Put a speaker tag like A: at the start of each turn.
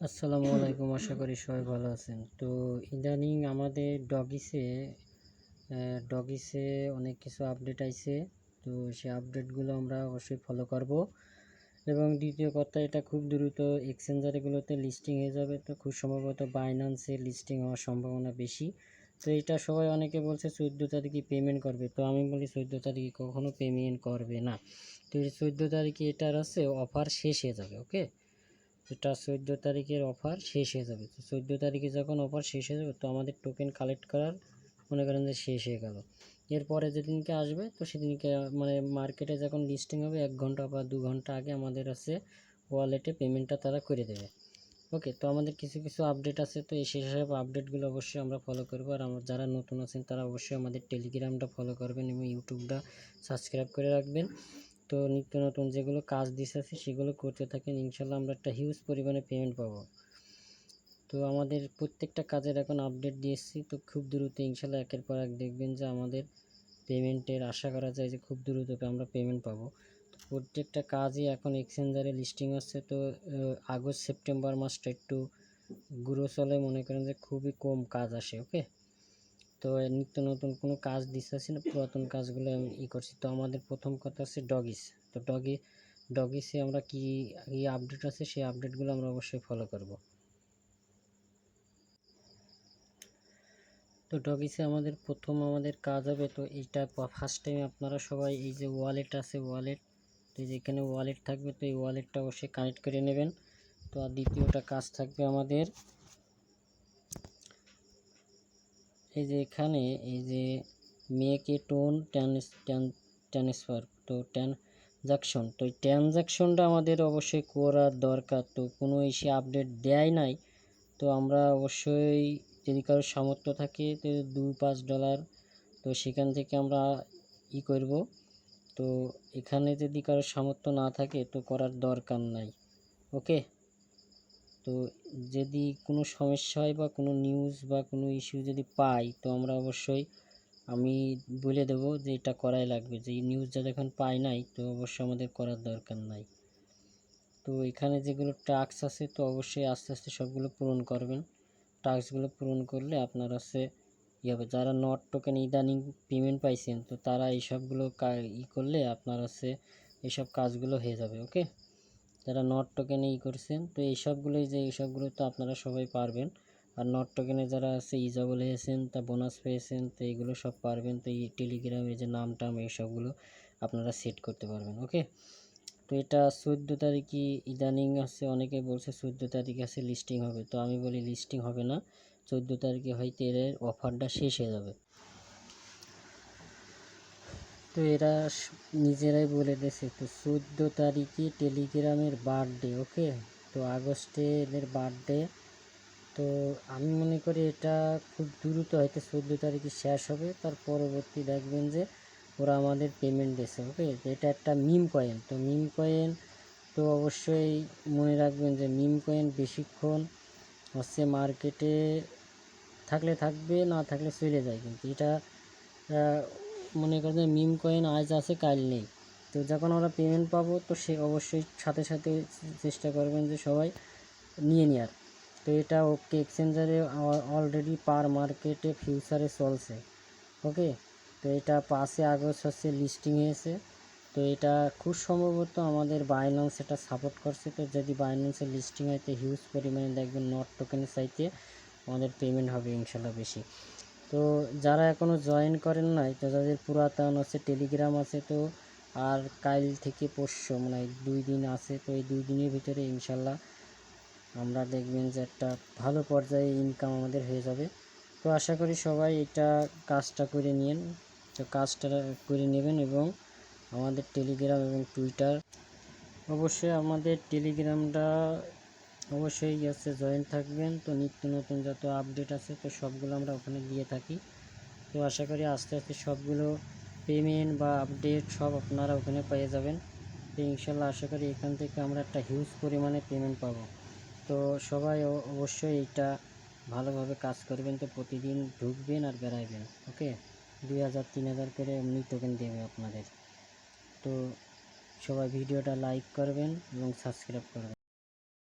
A: আসসালামু আলাইকুম, আশা করি সবাই ভালো আছেন। তো ইদানিং আমাদের ডগিসে ডগিসে অনেক কিছু আপডেট আইছে। তো সেই আপডেটগুলো আমরা অবশ্যই ফলো করব। এবং দ্বিতীয় কথা, এটা খুব দ্রুত এক্সচেঞ্জারগুলোতে লিস্টিং হয়ে যাবে। তো খুব সম্ভবত বাইন্যান্সে লিস্টিং হওয়ার সম্ভাবনা বেশি। তো এটা সবাই অনেকে বলছে, চোদ্দ তারিখে পেমেন্ট করবে। তো আমি বলি, চোদ্দ তারিখে কখনো পেমেন্ট করবে না। তো চোদ্দ তারিখে এটার আছে অফার শেষ হয়ে যাবে ওকে এটা চোদ্দ তারিখের অফার শেষ হয়ে যাবে। তো চোদ্দ তারিখে যখন অফার শেষ হয়ে যাবে, তো আমাদের টোকেন কালেক্ট করার মনে করেন যে শেষ হয়ে গেল। এরপরে যেদিনকে আসবে, তো সেদিনকে মানে মার্কেটে যখন লিস্টিং হবে, এক ঘণ্টা বা দু ঘণ্টা আগে আমাদের আছে ওয়ালেটে পেমেন্টটা তারা করে দেবে। ওকে তো আমাদের কিছু কিছু আপডেট আছে, তো এই সেসব আপডেটগুলো অবশ্যই আমরা ফলো করব। আর আমার যারা নতুন আছেন, তারা অবশ্যই আমাদের টেলিগ্রামটা ফলো করবেন এবং ইউটিউবটা সাবস্ক্রাইব করে রাখবেন। তো নিত্য নতুন যেগুলো কাজ দিতেছে সেগুলো করতে থাকেন, ইনশাল্লাহ আমরা একটা হিউজ পরিমাণে পেমেন্ট পাবো। তো আমাদের প্রত্যেকটা কাজের এখন আপডেট দিয়েছি তো খুব দ্রুত ইনশাল্লাহ একের পর এক দেখবেন যে আমাদের পেমেন্টের আশা করা যায় যে খুব দ্রুত আমরা পেমেন্ট পাবো। তো প্রত্যেকটা কাজই এখন এক্সচেঞ্জারে লিস্টিং আছে, তো আগস্ট সেপ্টেম্বর মাসটা একটু গুঁড়ো চলে, মনে করেন যে খুবই কম কাজ আসে ওকে তো নিত্য নতুন কোনো কাজ দিতেছি না, পুরাতন কাজগুলো আমি ই করছি। তো আমাদের প্রথম কথা হচ্ছে ডগিস তো ডগি ডগিসে আমরা কি কি আপডেট আছে, সেই আপডেটগুলো আমরা অবশ্যই ফলো করব। তো ডগিসে আমাদের প্রথম আমাদের কাজ হবে, তো এইটা ফার্স্ট টাইম আপনারা সবাই এই যে ওয়ালেট আছে ওয়ালেট তো যেখানে ওয়ালেট থাকবে, তো এই ওয়ালেটটা অবশ্যই কানেক্ট করে নেবেন। তো আর দ্বিতীয়টা কাজ থাকবে আমাদের এই যে এখানে এই যে মেক এ টোন ট্রান্সফার তো ট্রানজাকশন তো এই ট্রানজাকশনটা আমাদের অবশ্যই করার দরকার। তো কোনো এসে আপডেট দেয় নাই, তো আমরা অবশ্যই যদি কারও সামর্থ্য থাকে, তো দু পাঁচ ডলার তো সেখান থেকে আমরা ই করব। তো এখানে যদি কারও সামর্থ্য না থাকে, তো করার দরকার নাই। ওকে তো যদি কোনো সমস্যা হয় বা কোনো নিউজ বা কোনো ইস্যু যদি পাই, তো আমরা অবশ্যই আমি বলে দেব যে এটা করাই লাগবে। যে এই নিউজটা যখন পাই নাই, তো অবশ্যই আমাদের করার দরকার নাই। তো এখানে যেগুলো টাস্ক আছে, তো অবশ্যই আস্তে আস্তে সবগুলো পূরণ করবেন। টাস্কগুলো পূরণ করলে আপনার হচ্ছে ই হবে। যারা নট টোকেন ইদানিং পেমেন্ট পাইছেন, তো তারা এইসবগুলো ই করলে আপনার হচ্ছে এইসব কাজগুলো হয়ে যাবে ওকে যারা নট টোকেনে ই করছেন, তো এই সবগুলোই যে এই সবগুলো তো আপনারা সবাই পারবেন। আর নট টোকেনে যারা আছে ইজাবল হয়েছেন, তা বোনাস পেয়েছেন, তো এইগুলো সব পারবেন। তো এই টেলিগ্রামে যে নাম টাম এই সবগুলো আপনারা সেট করতে পারবেন ওকে তো এটা চোদ্দ তারিখই ইদানিং আছে, অনেকে বলছে চোদ্দ তারিখে আছে লিস্টিং হবে। তো আমি বলি লিস্টিং হবে না। চোদ্দ তারিখে হয়তো এর অফারটা শেষ হয়ে যাবে। তো এরা নিজেরাই বলে দিয়েছে, তো চোদ্দ তারিখে টেলিগ্রামের বার্থডে ওকে তো আগস্টে এদের বার্থডে তো আমি মনে করি এটা খুব দ্রুত হয়তো চোদ্দ তারিখে শেষ হবে। তার পরবর্তী দেখবেন যে ওরা আমাদের পেমেন্ট দিয়েছে ওকে এটা একটা মিম কয়েন তো মিম কয়েন তো অবশ্যই মনে রাখবেন যে মিম কয়েন বেশিক্ষণ হচ্ছে মার্কেটে থাকলে থাকবে, না থাকলে চলে যায়। কিন্তু এটা মনে করে যে মিম কয়েন আজ আছে, কাল নেই। তো যখন আমরা পেমেন্ট পাবো, তো সে অবশ্যই সাথে সাথে চেষ্টা করবেন যে সবাই নিয়ে নেওয়ার তো এটা ওকে এক্সচেঞ্জারে অলরেডি পার মার্কেটে ফিউচারে চলছে। ওকে তো এটা পাঁচই আগস্ট হচ্ছে লিস্টিং হয়েছে তো এটা খুব সম্ভবত আমাদের বাইন্যান্স এটা সাপোর্ট করছে। তো যদি বাইন্যান্সের লিস্টিং হয়, তো হিউজ পরিমাণে দেখবেন নট টোকেনের চাইতে আমাদের পেমেন্ট হবে ইনশাল্লাহ বেশি। তো যারা এখনও জয়েন করেন নাই, তো যাদের পুরাতন আছে টেলিগ্রাম আছে, তো আর কাল থেকে পরশু মানে দুই দিন আছে, তো এই দুই দিনের ভিতরে ইনশাল্লাহ আমরা দেখবেন যে একটা ভালো পর্যায়ে ইনকাম আমাদের হয়ে যাবে। তো আশা করি সবাই এটা কাজটা করে নিন তো কাজটা করে নেবেন এবং আমাদের টেলিগ্রাম এবং টুইটার অবশ্যই আমাদের টেলিগ্রামটা অবশ্যই আছে জয়েন থাকবেন। তো নিত্য নতুন যত আপডেট আছে, তো সবগুলো আমরা ওখানে দিয়ে থাকি। তো আশা করি আস্তে আস্তে সবগুলো পেমেন্ট বা আপডেট সব আপনারা ওখানে পেয়ে যাবেন। তো ইনশাল্লাহ আশা করি এখান থেকে আমরা একটা হিউজ পরিমাণে পেমেন্ট পাবো। তো সবাই অবশ্যই এইটা ভালোভাবে কাজ করবেন। তো প্রতিদিন ঢুকবেন আর বেড়াইবেন ওকে দুই হাজার, তিন হাজার করে এমনি টোকেন দেবে আপনাদের। তো সবাই ভিডিওটা লাইক করবেন এবং সাবস্ক্রাইব করবেন।